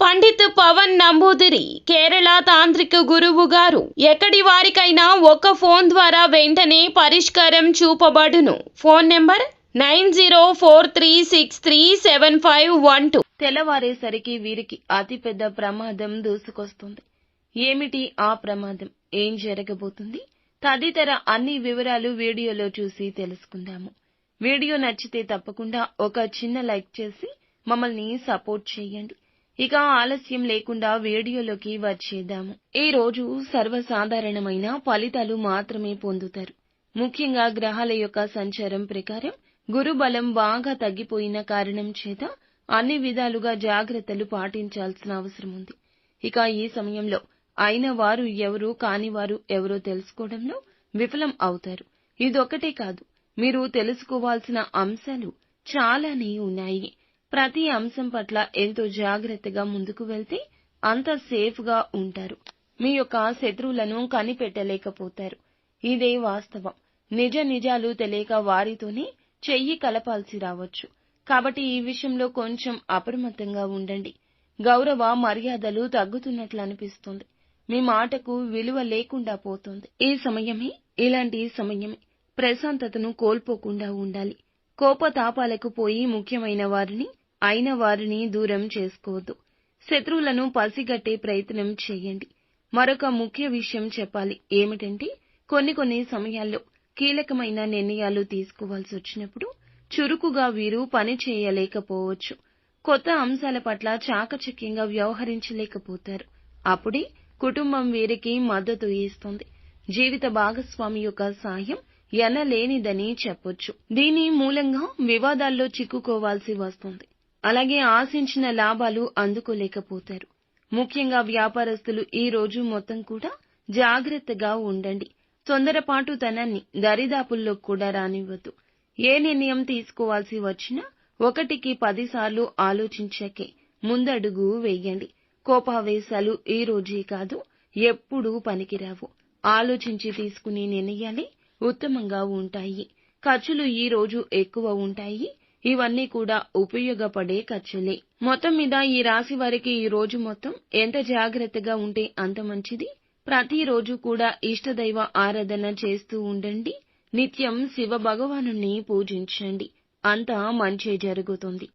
పండిత్ పవన్ నంబూదిరి కేరళ తాంత్రిక గురువు గారు. ఎక్కడి వారికైనా ఒక ఫోన్ ద్వారా వెంటనే పరిష్కారం చూపబడును. Phone number nine zero four three six three seven five one two. తెల్లవారేసరికి వీరికి అతిపెద్ద ప్రమాదం దూసుకొస్తుంది. ఏమిటి ఆ ప్రమాదం? ఏం జరగబోతుంది? తదితర అన్ని వివరాలు వీడియోలో చూసి తెలుసుకుందాము. వీడియో నచ్చితే తప్పకుండా ఒక చిన్న లైక్ చేసి మమ్మల్ని సపోర్ట్ చేయండి. ఇక ఆలస్యం లేకుండా వీడియోలోకి వచ్చేద్దాము. ఈ రోజు సర్వసాధారణమైన ఫలితాలు మాత్రమే పొందుతారు. ముఖ్యంగా గ్రహాల యొక్క సంచారం ప్రకారం గురు బలం బాగా తగ్గిపోయిన కారణం చేత అన్ని విధాలుగా జాగ్రత్తలు పాటించాల్సిన అవసరం ఉంది. ఇక ఈ సమయంలో అయిన వారు ఎవరు కాని వారు ఎవరో తెలుసుకోవడంలో విఫలం అవుతారు. ఇదొక్కటే కాదు మీరు తెలుసుకోవాల్సిన అంశాలు చాలానే ఉన్నాయి. ప్రతి అంశం పట్ల ఎంతో జాగ్రత్తగా ముందుకు వెళ్తే అంత సేఫ్గా ఉంటారు. మీ యొక్క శత్రువులను కనిపెట్టలేకపోతారు. ఇదే వాస్తవం. నిజ నిజాలు తెలియక వారితోనే చెయ్యి కలపాల్సి రావచ్చు. కాబట్టి ఈ విషయంలో కొంచెం అప్రమత్తంగా ఉండండి. గౌరవ మర్యాదలు తగ్గుతున్నట్లు అనిపిస్తుంది. మీ మాటకు విలువ లేకుండా పోతుంది. ఈ సమయమే ఇలాంటి సమయమే ప్రశాంతతను కోల్పోకుండా ఉండాలి. కోపతాపాలకు పోయి ముఖ్యమైన వారిని అయిన వారిని దూరం చేసుకోవద్దు. శత్రువులను పసిగట్టే ప్రయత్నం చేయండి. మరొక ముఖ్య విషయం చెప్పాలి. ఏమిటంటే కొన్ని కొన్ని సమయాల్లో కీలకమైన నిర్ణయాలు తీసుకోవాల్సి వచ్చినప్పుడు చురుకుగా వీరు పని చేయలేకపోవచ్చు. కొత్త అంశాల పట్ల చాకచక్యంగా వ్యవహరించలేకపోతారు. అప్పుడే కుటుంబం వీరికి మద్దతు ఇస్తుంది. జీవిత భాగస్వామి యొక్క సాయం ఎనలేనిదని చెప్పొచ్చు. దీని మూలంగా వివాదాల్లో చిక్కుకోవాల్సి వస్తుంది. అలాగే ఆశించిన లాభాలు అందుకోలేకపోతారు. ముఖ్యంగా వ్యాపారస్తులు ఈ రోజు మొత్తం కూడా జాగ్రత్తగా ఉండండి. తొందరపాటు తనాన్ని దరిదాపుల్లో కూడా రానివ్వద్దు. ఏ నిర్ణయం తీసుకోవాల్సి వచ్చినా ఒకటికి పదిసార్లు ఆలోచించాకే ముందడుగు వేయండి. కోపావేశాలు ఈ రోజే కాదు ఎప్పుడూ పనికిరావు. ఆలోచించి తీసుకునే నిర్ణయాలే ఉత్తమంగా ఉంటాయి. ఖర్చులు ఈ రోజు ఎక్కువ ఉంటాయి. ఇవన్నీ కూడా ఉపయోగపడే ఖర్చులే. మొత్తం మీద ఈ రాశి వారికి ఈ రోజు మొత్తం ఎంత జాగ్రత్తగా ఉంటే అంత మంచిది. ప్రతిరోజు కూడా ఇష్టదైవ ఆరాధన చేస్తూ ఉండండి. నిత్యం శివ భగవానుని పూజించండి. అంతా మంచి జరుగుతుంది.